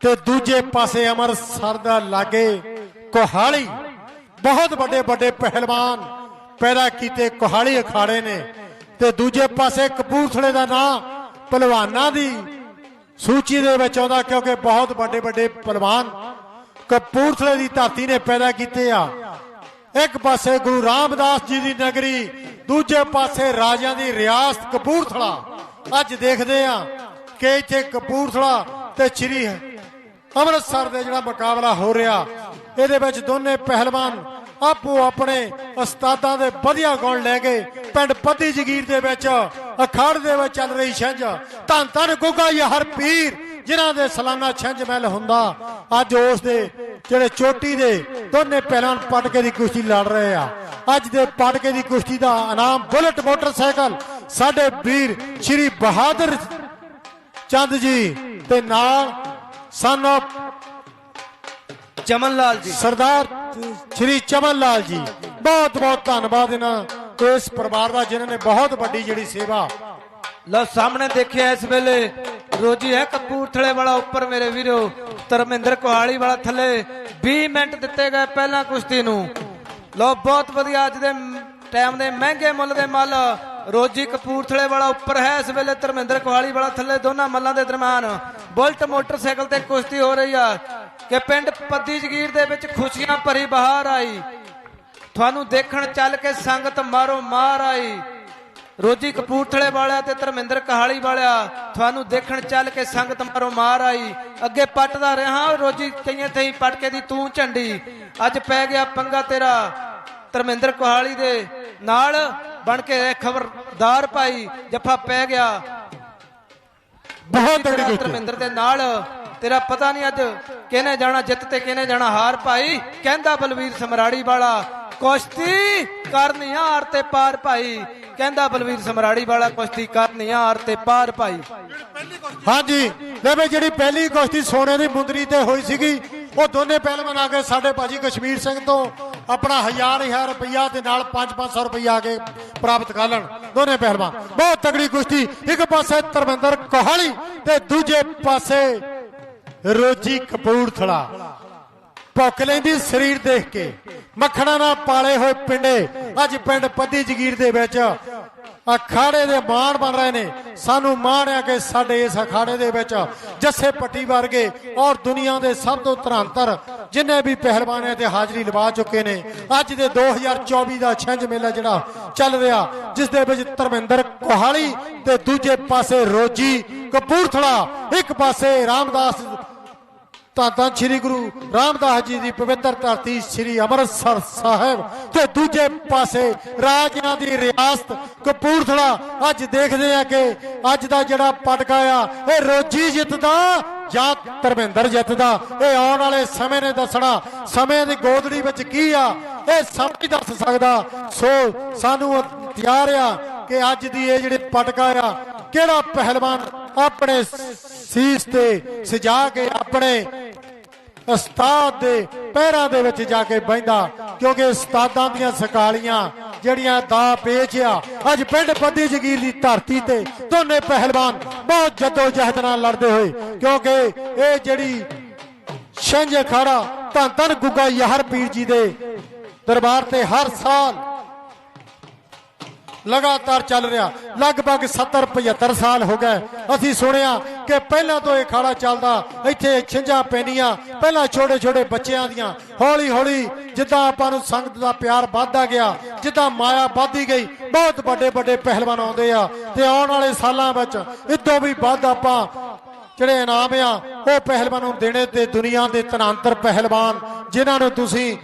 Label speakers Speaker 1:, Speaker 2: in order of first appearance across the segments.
Speaker 1: ਤੇ ਦੂਜੇ ਪਾਸੇ ਅੰਮ੍ਰਿਤਸਰ ਦਾ ਲਾਗੇ ਕੋਹਾਲੀ। ਬਹੁਤ ਵੱਡੇ ਵੱਡੇ ਪਹਿਲਵਾਨ ਪੈਦਾ ਕੀਤੇ, ਕੋਹਾਲੀ ਅਖਾੜੇ ਨੇ। ਤੇ ਦੂਜੇ ਪਾਸੇ ਕਪੂਰਥਲੇ ਦਾ ਨਾਂ ਪਹਿਲਵਾਨਾਂ ਦੀ ਸੂਚੀ ਦੇ ਵਿੱਚ ਆਉਂਦਾ, ਕਿਉਂਕਿ ਬਹੁਤ ਵੱਡੇ ਵੱਡੇ ਪਹਿਲਵਾਨ ਕਪੂਰਥਲੇ ਦੀ ਧਰਤੀ ਨੇ ਪੈਦਾ ਕੀਤੇ ਆ। ਇੱਕ ਪਾਸੇ ਗੁਰੂ ਰਾਮਦਾਸ ਜੀ ਦੀ ਨਗਰੀ, ਦੂਜੇ ਪਾਸੇ ਰਾਜਿਆਂ ਦੀ ਰਿਆਸਤ ਕਪੂਰਥਲਾ। ਅੱਜ ਦੇਖਦੇ ਆ ਕਿ ਇੱਥੇ ਕਪੂਰਥਲਾ ਤੇ ਸ੍ਰੀ ਅੰਮ੍ਰਿਤਸਰ ਦੇ ਜਿਹੜਾ ਮੁਕਾਬਲਾ ਹੋ ਰਿਹਾ, ਇਹਦੇ ਵਿੱਚ ਦੋਨੇ ਪਹਿਲਵਾਨ ਆਪੋ ਆਪਣੇ ਉਸਤਾਦਾਂ ਦੇ ਵਧੀਆ ਗੁਣ ਲੈ ਕੇ ਪਿੰਡ ਪੱਦੀ ਜਗੀਰ ਦੇ ਵਿੱਚ, ਅਖਾੜ ਦੇ ਵਿੱਚ ਚੱਲ ਰਹੀ ਛਿੰਝ। ਧੰਨ ਧੰਨ ਗੁੱਗਾ ਯਹਰ ਪੀਰ ਜਿਨ੍ਹਾਂ ਦੇ ਸਾਲਾਨਾ ਛਿੰਝ ਮਹਿਲ ਹੁੰਦਾ। ਅੱਜ ਉਸ ਦੇ ਜਿਹੜੇ ਚੋਟੀ ਦੇ ਦੋਨੇ ਪਹਿਲਵਾਨ ਪਟਕੇ ਦੀ ਕੁਸ਼ਤੀ ਲੜ ਰਹੇ ਆ। ਅੱਜ ਦੇ ਪਟਕੇ ਦੀ ਕੁਸ਼ਤੀ ਦਾ ਇਨਾਮ ਬੁਲਟ ਮੋਟਰਸਾਈਕਲ ਸਾਡੇ ਵੀਰ ਸ਼੍ਰੀ ਬਹਾਦਰ ਚੰਦ ਜੀ ਤੇ ਨਾਲ ਸਨ of
Speaker 2: ਚਮਨ ਲਾਲ ਜੀ
Speaker 1: ਸਰਦਾਰ ਸ਼੍ਰੀ ਚਮਨ ਲਾਲ ਜੀ ਬਹੁਤ ਬਹੁਤ ਧੰਨਵਾਦ ਇਹਨਾਂ ਇਸ ਪਰਿਵਾਰ ਦਾ ਜਿਨ੍ਹਾਂ ਨੇ ਬਹੁਤ ਵੱਡੀ ਜਿਹੜੀ ਸੇਵਾ
Speaker 2: ਲਓ ਸਾਹਮਣੇ ਦੇਖਿਆ ਇਸ ਵੇਲੇ ਰੋਜੀ ਹੈ ਕਪੂਰਥਲੇ ਵਾਲਾ ਉੱਪਰ ਮੇਰੇ ਵੀਰੋ ਧਰਮਿੰਦਰ ਕੋਹਾਲੀ ਵਾਲਾ ਥੱਲੇ 20 ਮਿੰਟ ਦਿੱਤੇ ਗਏ ਪਹਿਲਾਂ ਕੁਸ਼ਤੀ ਨੂੰ। ਲਓ ਬਹੁਤ ਵਧੀਆ ਅੱਜ ਦੇ ਟਾਈਮ ਦੇ ਮਹਿੰਗੇ ਮੁੱਲ ਦੇ ਮੱਲ ਰੋਜੀ ਕਪੂਰਥਲੇ ਵਾਲਾ ਉੱਪਰ ਹੈ ਇਸ ਵੇਲੇ ਧਰਮਿੰਦਰ ਕੋਹਾਲੀ ਵਾਲਾ ਥੱਲੇ ਦੋਨਾਂ ਮੱਲਾਂ ਦੇ ਦਰਮਿਆਨ। ਬੁਲਟ ਮੋਟਰਸਾਈਕਲ ਤੇ ਕੁਸ਼ਤੀ ਹੋ ਰਹੀ ਆ ਕਿ ਪਿੰਡ ਪੱਦੀ ਜਗੀਰ ਦੇ ਵਿੱਚ ਖੁਸ਼ੀਆਂ ਭਰੀ ਬਹਾਰ ਆਈ। ਤੁਹਾਨੂੰ ਦੇਖਣ ਚੱਲ ਕੇ ਸੰਗਤ ਮਾਰੋ ਮਾਰ ਆਈ। ਰੋਜੀ ਕਪੂਰਥਲੇ ਵਾਲਿਆ ਤੇ ਧਰਮਿੰਦਰ ਕਹਾਲੀ ਵਾਲਿਆ, ਤੁਹਾਨੂੰ ਦੇਖਣ ਚੱਲ ਕੇ ਸੰਗਤ ਮਾਰੋ ਮਾਰ ਆਈ। ਅੱਗੇ ਪੱਟਦਾ ਰਿਹਾ ਰੋਜੀ ਕਈਆਂ ਥਈ ਪਟਕੇ ਦੀ ਤੂੰ ਝੰਡੀ। ਅੱਜ ਪੈ ਗਿਆ ਪੰਗਾ ਤੇਰਾ ਧਰਮਿੰਦਰ ਕੋਹਾਲੀ ਦੇ ਨਾਲ ਬਣ ਕੇ ਖਬਰਦਾਰ ਭਾਈ ਜੱਫਾ ਪੈ ਗਿਆ।
Speaker 1: ਬਹੁਤ ਤਗੜੀ ਕੁਸ਼ਤੀ
Speaker 2: ਧਰਮਿੰਦਰ ਦੇ ਨਾਲ ਤੇਰਾ ਪਤਾ ਨਹੀਂ ਅੱਜ ਕਿਹਨੇ ਜਾਣਾ ਜਿੱਤ ਤੇ ਕਿਹਨੇ ਜਾਣਾ ਹਾਰ ਭਾਈ। ਕਹਿੰਦਾ ਬਲਵੀਰ ਸਮਰਾੜੀ ਵਾਲਾ ਕੁਸ਼ਤੀ ਕਰਨੀ ਹਾਰ ਤੇ ਪਾਰ ਭਾਈ। ਕਹਿੰਦਾ ਬਲਵੀਰ ਸਮਰਾੜੀ ਵਾਲਾ ਕੁਸ਼ਤੀ ਕਰਨੀ ਹਾਰ ਤੇ ਪਾਰ ਭਾਈ।
Speaker 1: ਹਾਂਜੀ ਲੈ ਵੀ ਜਿਹੜੀ ਪਹਿਲੀ ਕੁਸ਼ਤੀ ਸੋਨੇ ਦੀ ਮੁੰਦਰੀ ਤੇ ਹੋਈ ਸੀਗੀ ਉਹ ਦੋਨੇ ਪਹਿਲਵਾਨ ਆ ਕੇ ਸਾਡੇ ਭਾਜੀ ਕਸ਼ਮੀਰ ਸਿੰਘ ਤੋਂ। ਆਪਣਾ ਹਜ਼ਾਰ ਹਜ਼ਾਰ ਰੁਪਈਆ ਤੇ ਨਾਲ 5-500 ਰੁਪਈਆ ਆ ਕੇ ਪ੍ਰਾਪਤ ਕਰ ਲੈਣ। ਦੋਨੇ ਪਹਿਲਵਾਨ। ਬਹੁਤ ਤਗੜੀ ਕੁਸ਼ਤੀ। ਇੱਕ ਪਾਸੇ ਧਰਮਿੰਦਰ ਕੋਹਲੀ ਤੇ ਦੂਜੇ ਪਾਸੇ ਰੋਜੀ ਕਪੂਰਥਲਾ। ਭੁੱਖ ਲੈਂਦੀ ਸਰੀਰ ਦੇਖ ਕੇ। ਮੱਖਣਾ ਨਾਲ ਪਾਲੇ ਹੋਏ ਪਿੰਡੇ। ਅੱਜ ਪਿੰਡ ਪੱਦੀ ਜਗੀਰ ਦੇ ਵਿੱਚ ਅਖਾੜੇ ਦੇ ਮਾਣ ਬਣ ਰਹੇ ਨੇ। ਸਾਨੂੰ ਮਾਣ ਆ ਕਿ ਸਾਡੇ ਇਸ ਅਖਾੜੇ ਦੇ ਵਿੱਚ ਜੱਸੇ ਪੱਟੀ ਵਰਗੇ ਔਰ ਦੁਨੀਆ ਦੇ ਸਭ ਤੋਂ ਧਰੰਤਰ ਜਿੰਨੇ ਵੀ ਪਹਿਲਵਾਨ ਹੈ ਤੇ ਹਾਜ਼ਰੀ ਲਵਾ ਚੁੱਕੇ ਨੇ। ਅੱਜ ਦੇ 2024 ਦਾ ਛਿੰਝ ਮੇਲਾ ਜਿਹੜਾ ਚੱਲ ਰਿਹਾ, ਜਿਸ ਦੇ ਵਿੱਚ ਧਰਮਿੰਦਰ ਕੋਹਾਲੀ ਤੇ ਦੂਜੇ ਪਾਸੇ ਰੋਜੀ ਕਪੂਰਥਲਾ, ਇੱਕ ਪਾਸੇ ਰਾਮਦਾਸ ਤਾਂ ਤਾਂ ਸ੍ਰੀ ਗੁਰੂ ਰਾਮਦਾਸ ਜੀ ਦੀ ਪਵਿੱਤਰ ਧਰਤੀ ਸ੍ਰੀ ਅੰਮ੍ਰਿਤਸਰ ਸਾਹਿਬ ਤੇ ਦੂਜੇ ਪਾਸੇ ਰਾਜਿਆਂ ਦੀ ਰਿਆਸਤ ਕਪੂਰਥਲਾ ਅੱਜ ਦੇਖਦੇ ਆ ਕਿ ਅੱਜ ਦਾ ਜਿਹੜਾ ਪਟਕਾ ਆ, ਇਹ ਰੋਜੀ ਜਿੱਤਦਾ ਜਾਂ ਧਰਮਿੰਦਰ ਜਿੱਤਦਾ ਇਹ ਆਉਣ ਵਾਲੇ ਸਮੇਂ ਨੇ ਦੱਸਣਾ। ਸਮੇਂ ਦੀ ਗੋਦੜੀ ਵਿੱਚ ਕੀ ਆ? ਇਹ ਸਭ ਹੀ ਦੱਸ ਸਕਦਾ? ਸੋ ਸਾਨੂੰ ਤਿਆਰ ਆ ਕਿ ਅੱਜ ਦੀ ਇਹ ਜਿਹੜੇ ਪਟਕਾ ਆ, ਕਿਹੜਾ ਪਹਿਲਵਾਨ ਆਪਣੇ ਸੀਸ ਤੇ ਸਜਾ ਕੇ ਆਪਣੇ ਉਸਤਾਦ ਦੇ ਪੈਰਾਂ ਦੇ ਵਿੱਚ ਜਾ ਕੇ ਬੈੰਦਾ ਕਿਉਂਕਿ ਉਸਤਾਦਾਂ ਦੀਆਂ ਸਕਾਲੀਆਂ ਜਿਹੜੀਆਂ ਦਾ ਪੇਚ ਆ, ਅੱਜ ਪਿੰਡ ਪੱਦੀ ਜਗੀਰ ਦੀ ਧਰਤੀ ਤੇ ਦੋਨੇ ਪਹਿਲਵਾਨ ਬਹੁਤ ਜੱਦੋ ਜਹਿਦ ਨਾਲ ਲੜਦੇ ਹੋਏ, ਕਿਉਂਕਿ ਇਹ ਜਿਹੜੀ ਛਿੰਝ ਅਖਾੜਾ ਧੰਨ ਧੰਨ ਗੁੱਗਾ ਯਹਰ ਪੀਰ ਜੀ ਦੇ ਦਰਬਾਰ ਤੇ ਹਰ ਸਾਲ ਲਗਾਤਾਰ ਚੱਲ ਰਿਹਾ। ਲਗਭਗ 70 75 ਸਾਲ ਹੋ ਗਏ। ਅਸੀਂ ਸੁਣਿਆ ਕਿ ਪਹਿਲਾਂ ਤੋਂ ਇਹ ਖਾੜਾ ਚੱਲਦਾ, ਇੱਥੇ ਛਿੰਝਾਂ ਪੈਂਦੀਆਂ, ਪਹਿਲਾਂ ਛੋਟੇ ਛੋਟੇ ਬੱਚਿਆਂ ਦੀਆਂ। ਹੌਲੀ ਹੌਲੀ ਜਿੱਦਾਂ ਆਪਾਂ ਨੂੰ ਸੰਗਤ ਦਾ ਪਿਆਰ ਵੱਧਦਾ ਗਿਆ, ਜਿੱਦਾਂ ਮਾਇਆ ਵੱਧਦੀ ਗਈ, ਬਹੁਤ ਵੱਡੇ ਵੱਡੇ ਪਹਿਲਵਾਨ ਆਉਂਦੇ ਆ। ਤੇ ਆਉਣ ਵਾਲੇ ਸਾਲਾਂ ਵਿੱਚ ਇਦੋਂ ਵੀ ਵੱਧ ਆਪਾਂ ਜਿਹੜੇ ਇਨਾਮ ਆ, ਉਹ ਪਹਿਲਵਾਨ ਨੂੰ ਦੇਣੇ ਤੇ ਦੁਨੀਆ ਦੇ ਤਨਾਂਤਰ ਪਹਿਲਵਾਨ, ਜਿਨ੍ਹਾਂ ਨੂੰ ਤੁਸੀਂ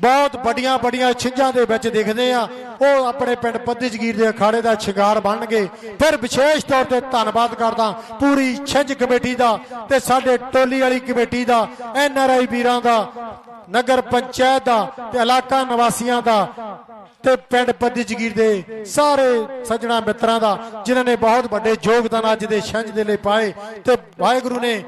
Speaker 1: ਬਹੁਤ ਵੱਡੀਆਂ ਵੱਡੀਆਂ ਛਿੰਝਾਂ ਦੇ ਵਿੱਚ ਦਿਖਦੇ ਆ ਉਹ ਆਪਣੇ ਪਿੰਡ ਪੱਦੀ ਜਗੀਰ ਦੇ ਅਖਾੜੇ ਦਾ ਸ਼ਿਕਾਰ ਬਣਨਗੇ। ਫਿਰ ਵਿਸ਼ੇਸ਼ ਤੌਰ ਤੇ ਧੰਨਵਾਦ ਕਰਦਾ ਪੂਰੀ ਛਿੰਝ ਕਮੇਟੀ ਦਾ ਤੇ ਸਾਡੇ ਟੋਲੀ ਵਾਲੀ committee the, N R I ਵੀਰਾਂ ਦਾ, ਨਗਰ ਪੰਚਾਇਤ ਦਾ ਤੇ ਇਲਾਕਾ ਨਿਵਾਸੀਆਂ ਦਾ ਤੇ ਪਿੰਡ ਪੱਦੀ ਜਗੀਰ ਦੇ ਸਾਰੇ ਸੱਜਣਾ ਮਿੱਤਰਾਂ ਦਾ, ਜਿਨ੍ਹਾਂ ਨੇ ਬਹੁਤ ਵੱਡੇ ਯੋਗਦਾਨ ਅੱਜ ਦੇ ਛਿੰਝ ਦੇ ਲਈ ਪਾਏ ਤੇ ਵਾਹਿਗੁਰੂ ਨੇ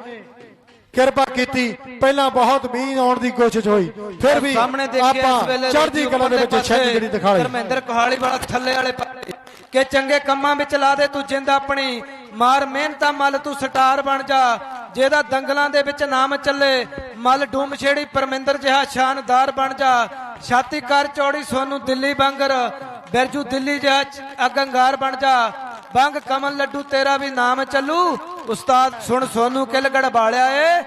Speaker 1: ਕਿਰਪਾ ਕੀਤੀ। ਪਹਿਲਾਂ ਬਹੁਤ ਮੀਂਹ ਆਉਣ ਦੀ ਕੋਸ਼ਿਸ਼ ਹੋਈ ਫਿਰ ਵੀ
Speaker 2: ਸਾਹਮਣੇ ਦੇਖਿਆ ਇਸ ਵੇਲੇ
Speaker 1: ਚੜ੍ਹਦੀ ਕਲਾ ਦੇ ਵਿੱਚ ਛਿੰਝ ਜਿਹੜੀ ਦਿਖਾ ਲਈ।
Speaker 2: ਧਰਮਿੰਦਰ ਕੋਹਾਲੀ ਵਾਲਾ ਥੱਲੇ ਵਾਲੇ ਪਾਸੇ ਕਿ ਚੰਗੇ ਕੰਮਾਂ ਵਿੱਚ ਲਾ ਦੇ ਤੂੰ ਜਿੰਦ ਆਪਣੀ ਮਾਰ ਮਿਹਨਤਾਂ ਮੱਲ ਤੂੰ ਸਟਾਰ ਬਣ ਜਾ ਜਿਹਦਾ ਦੰਗਲਾਂ ਦੇ ਵਿੱਚ ਨਾਮ ਚੱਲੇ ਮਲ ਡੂਮ ਛੇੜੀ ਪਰਮਿੰਦਰ ਜਿਹਾ ਸ਼ਾਨਦਾਰ ਬਣ ਜਾ। ਛਾਤੀ ਕਰ ਚੌੜੀ ਸੋਨੂੰ ਦਿੱਲੀ ਬੰਗਰ ਬਿਰਜੂ ਦਿੱਲੀ ਜਿਹਾ ਅਗੰਗਾਰ ਬਣ ਜਾ। ਬੰਗ ਕਮਲ ਲੱਡੂ ਤੇਰਾ ਵੀ ਨਾਮ ਚੱਲੂ ਉਸਤਾਦ, ਸੁਣ ਸੋਨੂੰ ਕਿਲਗੜ ਬਾਲਿਆ ਏ।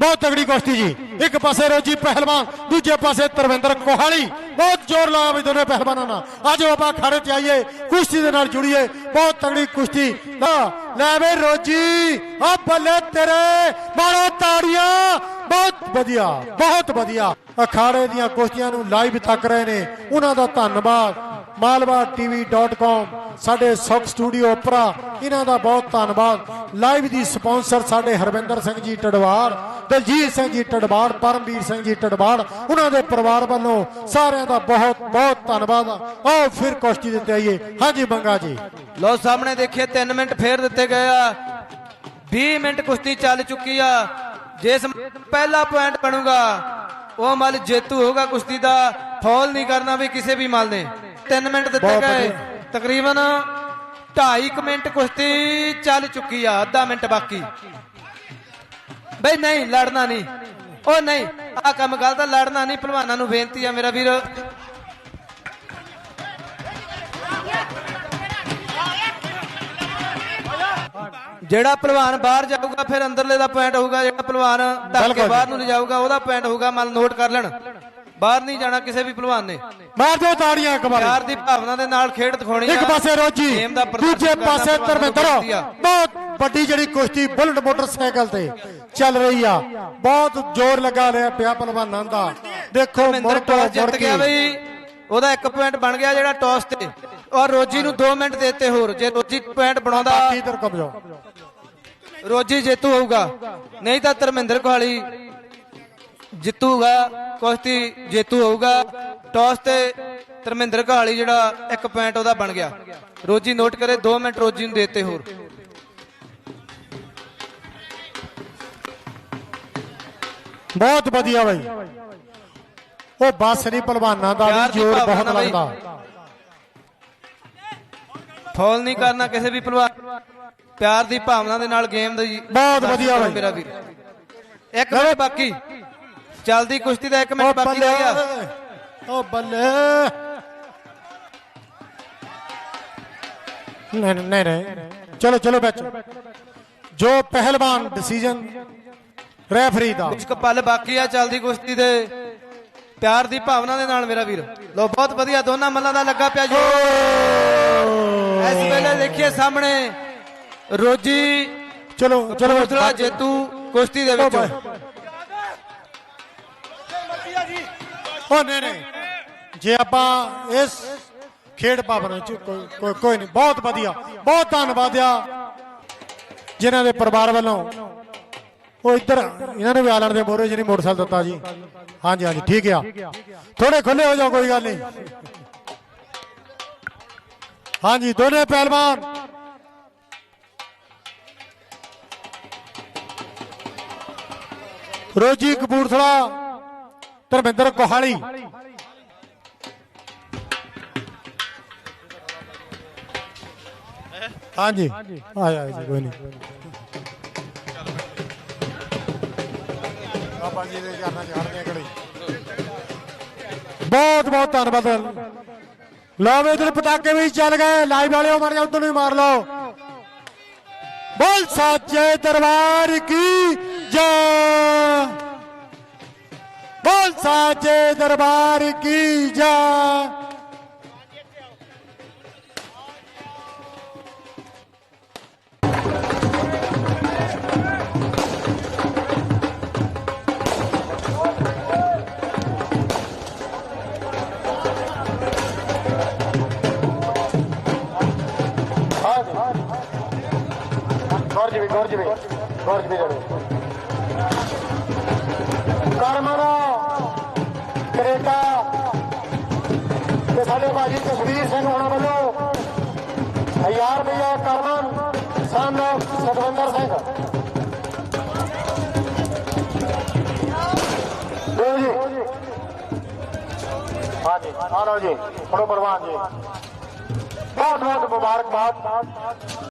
Speaker 1: ਬਹੁਤ ਤਗੜੀ ਕੁਸ਼ਤੀ ਜੀ। ਇੱਕ ਪਾਸੇ ਰੋਜੀ ਪਹਿਲਵਾਨ, ਦੂਜੇ ਪਾਸੇ ਤਰਵਿੰਦਰ ਕੋਹਾਲੀ। ਬਹੁਤ ਜ਼ੋਰ ਲਾਇਆ ਵੀ ਦੋਨੇ ਪਹਿਲਵਾਨਾਂ ਨਾਲ। ਅੱਜ ਆਪਾਂ ਅਖਾੜੇ ਤੇ ਆਈਏ, ਕੁਸ਼ਤੀ ਦੇ ਨਾਲ ਜੁੜੀਏ। ਬਹੁਤ ਤਗੜੀ ਕੁਸ਼ਤੀ। ਲੈ ਲੈ ਵੇ ਰੋਜੀ, ਆ ਬੱਲੇ ਤੇਰੇ, ਮਾਰੋ ਤਾੜੀਆਂ। ਬਹੁਤ ਵਧੀਆ ਬਹੁਤ ਵਧੀਆ। ਅਖਾੜੇ ਦੀਆਂ ਕੁਸ਼ਤੀਆਂ ਨੂੰ ਲਾਈਵ ਤੱਕ ਰਹੇ ਨੇ। ਉਹਨਾਂ ਦਾ ਧੰਨਵਾਦ। malwa.tv.com ਸਾਡੇ ਸੁਖ ਸਟੂਡੀਓ ਉਪਰਾ, ਇਹਨਾਂ ਦਾ ਬਹੁਤ ਧੰਨਵਾਦ। ਲਾਈਵ ਦੀ ਸਪਾਂਸਰ ਸਾਡੇ ਹਰਵਿੰਦਰ ਸਿੰਘ ਜੀ ਟੜਵਾੜ ਦਲਜੀਤ ਸਿੰਘ ਜੀ ਟੜਵਾੜ ਪਰਮਵੀਰ ਸਿੰਘ ਜੀ ਟੜਵਾੜ ਉਹਨਾਂ ਦੇ ਪਰਿਵਾਰ ਵੱਲੋਂ ਸਾਰਿਆਂ ਦਾ ਬਹੁਤ ਬਹੁਤ ਧੰਨਵਾਦ। ਆਓ ਫਿਰ ਕੁਸ਼ਤੀ ਦਿੱਤੇ ਆਈਏ। ਹਾਂਜੀ ਬੰਗਾ ਜੀ।
Speaker 2: ਲੋ ਸਾਹਮਣੇ ਦੇਖੀਏ 3 ਮਿੰਟ ਫੇਰ ਦਿੱਤੇ ਗਏ ਆ। 20 ਮਿੰਟ ਕੁਸ਼ਤੀ ਚੱਲ ਚੁੱਕੀ ਆ। ਜਿਸ ਪਹਿਲਾ ਪੁਆਇੰਟ ਬਣੂਗਾ, ਉਹ ਮਲ ਜੇਤੂ ਹੋਗਾ ਕੁਸ਼ਤੀ ਦਾ। ਫੌਲ ਨਹੀਂ ਕਰਨਾ ਵੀ ਕਿਸੇ ਵੀ ਮਲ ਨੇ। 3 ਮਿੰਟ ਦਿੱਤੇ ਗਏ। ਤਕਰੀਬਨ 2.5 ਮਿੰਟ ਕੁਸ਼ਤੀ ਚੱਲ ਚੁੱਕੀ ਆ ਅੱਧਾ ਮਿੰਟ ਬਾਕੀ। ਬਈ ਨਹੀਂ ਲੜਨਾ ਨਹੀਂ। ਉਹ ਨਹੀਂ ਆ ਕੰਮ ਗਲਤ ਲੜਨਾ ਨਹੀਂ। ਪਹਿਲਵਾਨਾਂ ਨੂੰ ਬੇਨਤੀ ਆ ਮੇਰਾ ਵੀਰ। ਜਿਹੜਾ ਪਹਿਲਵਾਨ ਬਾਹਰ ਜਾਊਗਾ ਫਿਰ ਅੰਦਰਲੇ ਦਾ ਪੁਆਇੰਟ ਹੋਊਗਾ। ਜਿਹੜਾ ਪਹਿਲਵਾਨ ਧੱਕ। ਬਾਹਰ ਨੂੰ ਲਿਜਾਊਗਾ ਉਹਦਾ ਪੁਆਇੰਟ ਹੋਊਗਾ ਮਨ ਨੋਟ ਕਰ ਲੈਣ। ਬਾਹਰ ਨਹੀਂ ਜਾਣਾ ਕਿਸੇ ਵੀ ਪਹਿਲਵਾਨ ਨੇ।
Speaker 1: ਮਾਰ ਦਿਓ ਤਾੜੀਆਂ ਇੱਕ ਵਾਰ।
Speaker 2: ਪਿਆਰ ਦੀ ਭਾਵਨਾ ਦੇ ਨਾਲ ਖੇਡ ਦਿਖਾਉਣੀ
Speaker 1: ਇੱਕ। ਪਾਸੇ ਰੋਜੀ ਦੂਜੇ ਪਾਸੇ ਧਰਮਿੰਦਰ। ਬਹੁਤ ਵੱਡੀ ਜਿਹੜੀ ਕੁਸ਼ਤੀ ਬੁਲਟ ਮੋਟਰਸਾਈਕਲ ਤੇ ਚੱਲ ਰਹੀ ਆ। ਬਹੁਤ ਜ਼ੋਰ ਲਗਾ ਰਿਹਾ ਪਿਆ ਪਹਿਲਵਾਨਾਂ ਦਾ। ਦੇਖੋ ਮੁੜ ਤੋਂ ਮੁੜ
Speaker 2: ਜਿੱਤ ਗਿਆ
Speaker 1: ਕੇ।
Speaker 2: ਬਈ। ਉਹਦਾ ਇੱਕ ਪੁਆਇੰਟ ਬਣ ਗਿਆ ਜਿਹੜਾ ਟੌਸ ਤੇ। ਔਰ ਰੋਜੀ ਨੂੰ 2 ਮਿੰਟ ਦੇਤੇ ਹੋਰ। ਜੇ ਰੋਜੀ ਪੁਆਇੰਟ ਬਣਾਉਂਦਾ ਰੋਜੀ ਜੇਤੂ ਹੋਊਗਾ। ਨਹੀਂ ਤਾਂ ਧਰਮਿੰਦਰ ਕੋਹਾਲੀ ਜਿੱਤੂਗਾ ਕੁਸ਼ਤੀ ਜੇਤੂ ਹੋਊਗਾ। ਟੌਸ ਤੇ ਧਰਮਿੰਦਰ ਕੋਹਾਲੀ ਜਿਹੜਾ ਇੱਕ ਪੁਆਇੰਟ ਉਹਦਾ ਬਣ ਗਿਆ। ਰੋਜੀ ਨੋਟ ਕਰੇ 2 ਮਿੰਟ ਰੋਜੀ ਨੂੰ ਦੇਤੇ ਹੋਰ।
Speaker 1: ਬਹੁਤ ਵਧੀਆ ਬਾਈ। ਉਹ ਬਸ ਨਹੀਂ ਪਹਿਲਵਾਨਾਂ ਦਾ ਵੀ ਜ਼ੋਰ ਬਹੁਤ। ਲੱਗਦਾ।
Speaker 2: ਫੌਲ ਨਹੀਂ ਕਰਨਾ ਕਿਸੇ ਵੀ ਪਹਿਲਵਾਨ। ਪਿਆਰ ਦੀ ਭਾਵਨਾ ਦੇ ਨਾਲ ਗੇਮ ਦੀ
Speaker 1: ਬਹੁਤ ਵਧੀਆ ਬਾਈ।
Speaker 2: ਮੇਰਾ ਵੀਰ। ਇੱਕ ਮਿੰਟ ਬਾਕੀ। ਚੱਲਦੀ ਕੁਸ਼ਤੀ ਦਾ ਇੱਕ ਮਿੰਟ ਬਾਕੀ ਰਹਿ ਗਿਆ
Speaker 1: ਉਹ ਬੱਲੇ। ਨਹੀਂ ਨਹੀਂ ਨਹੀਂ ਚਲੋ ਚਲੋ ਵਿੱਚ ਜੋ ਪਹਿਲਵਾਨ ਡਿਸੀਜਨ ਰੈਫਰੀ ਦਾ।
Speaker 2: ਕੁਝ ਕੁ ਪਲ ਬਾਕੀ ਆ ਚੱਲਦੀ ਕੁਸ਼ਤੀ ਦੇ। ਪਿਆਰ ਦੀ ਭਾਵਨਾ ਦੇ ਨਾਲ ਮੇਰਾ ਵੀਰ। ਲੋ ਬਹੁਤ ਵਧੀਆ ਦੋਨਾਂ ਮੱਲਾਂ ਦਾ ਲੱਗਾ ਪਿਆ ਜੀ। ਇਸ ਵੇਲੇ ਦੇਖੀਏ ਸਾਹਮਣੇ ਰੋਜੀ
Speaker 1: ਚਲੋ ਚਲੋ।
Speaker 2: ਕਪੂਰਥਲਾ ਜੇਤੂ ਕੁਸ਼ਤੀ ਦੇ ਵਿੱਚ।
Speaker 1: ਉਹ ਨਹੀਂ ਨਹੀਂ। ਜੇ ਆਪਾਂ ਇਸ ਖੇਡ ਭਾਵਨਾ ਚ ਕੋਈ ਕੋਈ- ਨਹੀਂ। ਬਹੁਤ ਵਧੀਆ। ਬਹੁਤ ਧੰਨਵਾਦ ਆ ਜਿਨ੍ਹਾਂ ਦੇ ਪਰਿਵਾਰ ਵੱਲੋਂ। ਉਹ ਇੱਧਰ ਇਹਨਾਂ ਨੂੰ ਵੀ ਆਲਣ ਦੇ ਮੋਰੇ ਜਿਹੜੀ ਮੋਟਰਸਾਈਕਲ ਦਿੱਤਾ ਜੀ। ਹਾਂਜੀ ਹਾਂਜੀ, ਠੀਕ ਆ। ਥੋੜੇ ਖੁੱਲੇ ਹੋ ਜਾਓ, ਕੋਈ ਗੱਲ ਨਹੀਂ। ਹਾਂਜੀ, ਦੋਨੇ ਪਹਿਲਵਾਨ। ਰੋਜੀ ਕਪੂਰਥਲਾ, ਧਰਮਿੰਦਰ ਕੋਹਾਲੀ। ਹਾਂਜੀ। ਆਇਆ ਜੀ ਕੋਈ ਨਹੀਂ ਬਾਬਾ ਜੀ ਦੇ ਚਰਨਾਂ 'ਚ ਹੜਦੇ ਬਹੁਤ ਬਹੁਤ ਧੰਨਵਾਦ। ਲਓ ਵੀ ਇਧਰ ਪਟਾਕੇ ਵੀ ਚੱਲ ਗਏ। ਲਾਈਵ ਵਾਲਿਓ ਮਾਰ ਜਾ ਉਧਰ ਨੂੰ ਵੀ ਮਾਰ ਲਓ। ਬੋਲ ਸਾਚੇ ਦਰਬਾਰ ਕੀ ਜੈ। ਬੋਲ ਸਾਚੇ ਦਰਬਾਰ ਕੀ ਜੈ। ਗੌਰਜ ਵੀ ਗੌਰਜ ਵੀ ਗੌਰਜ ਵੀ ਜਣੇ ਤੇ ਸਾਡੇ ਭਾਜੀ ਤਸਵੀਰ ਸਿੰਘ ਹੋਣਾ ਵੱਲੋਂ 1000 ਰੁਪਇਆ ਕਰਮਨ ਸਨ ਸਤਵਿੰਦਰ ਸਿੰਘ। ਲਓ ਜੀ। ਹਾਂਜੀ ਆ ਲਓ ਜੀ, ਫੜੋ ਪ੍ਰਵਾਨ ਜੀ। ਬਹੁਤ ਬਹੁਤ ਮੁਬਾਰਕਬਾਦ।